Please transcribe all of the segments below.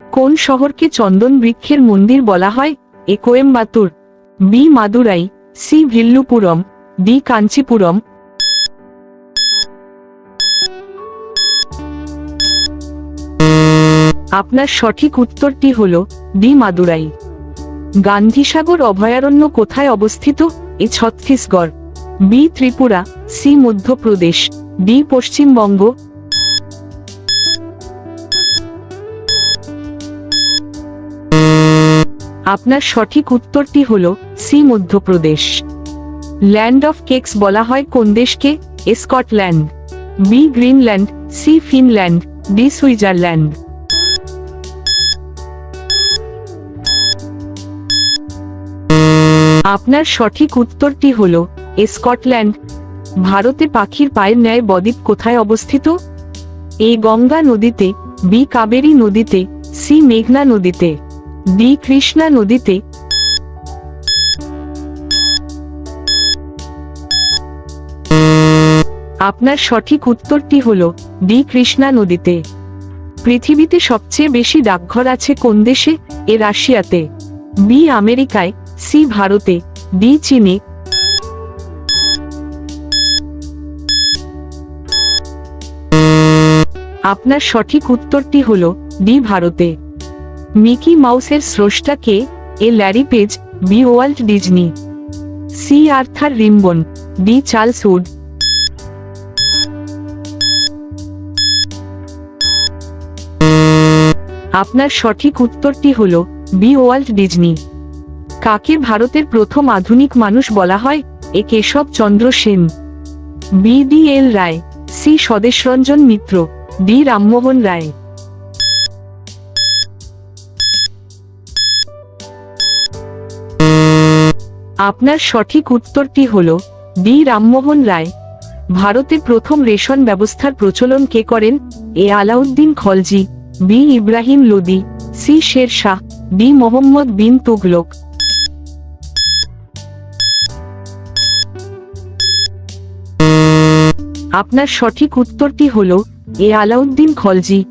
কোন শহরকে চন্দন বৃক্ষের মন্দির বলা হয়? A Coimbatore, B Madurai, C Villupuram, D Kanchipuram. আপনার সঠিক উত্তরটি হল ডি মাদুরাই। গান্ধীসাগর অভয়ারণ্য কোথায় অবস্থিত? A Chhattisgarh, B Tripura, C Madhya Pradesh, D Paschimbanga. আপনার সঠিক উত্তরটি হল C Madhya Pradesh. Land of cakes বলা হয় কোন দেশকে? A Scotland, B Greenland, C Finland, D Switzerland. আপনার সঠিক উত্তরটি হল এ স্কটল্যান্ড। ভারতে পাখির পায়ের ন্যায় বদ্বীপ কোথায় অবস্থিত? এ গঙ্গা নদীতে, বি কাবেরী নদীতে, সি মেঘনা নদীতে। ডি কৃষ্ণা নদীতে আপনার সঠিক উত্তরটি হল ডি কৃষ্ণা নদীতে। পৃথিবীতে সবচেয়ে বেশি ডাকঘর আছে কোন দেশে? এ রাশিয়াতে, বি আমেরিকায়, সি ভারতে, ডি চীনে। আপনার সঠিক উত্তরটি হল ডি ভারতে। মিকি মাউসের স্রষ্টা কে? A Larry Page, B Walt Disney. C Arthur রিম্বন, D Charles Wood. আপনার সঠিক উত্তরটি হল, বি ওয়াল্ট ডিজনি। কাকে ভারতের প্রথম আধুনিক মানুষ বলা হয়? A Keshab Chandra Sen. B D L Roy. C Swadeshranjan Mitra. D Rammohan Roy. আপনার সঠিক উত্তরটি হল বি. রামমোহন রায়। ভারতে প্রথম রেশন ব্যবস্থার প্রচলন কে করেন? A. Alauddin Khalji. B. Ibrahim Lodi. C. Sher Shah. D Muhammad bin Tughlaq আপনার সঠিক উত্তরটি হল এ. আলাউদ্দিন খলজি।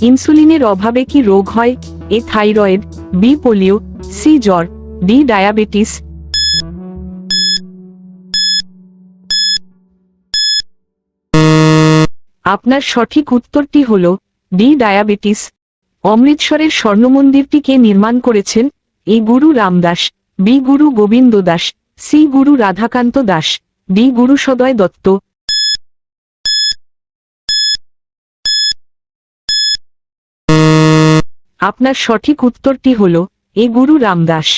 ইনসুলিনের অভাবে কি রোগ হয়? A. Thyroid. B. Polio. C. জ্বর। ডি. ডায়াবেটিস। আপনার সঠিক উত্তরটি হল ডি ডায়াবেটিস। অমৃতসরের স্বর্ণ মন্দিরটি কে নির্মাণ করেছেন এ গুরু রামদাস, বি গুরু গোবিন্দ দাস, সি গুরু রাধাকান্ত দাস, ডি গুরু সদয় দত্ত। আপনার সঠিক উত্তরটি হল এ গুরু রামদাস।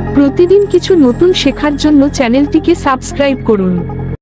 প্রতিদিন কিছু নতুন শেখার জন্য চ্যানেলটিকে সাবস্ক্রাইব করুন।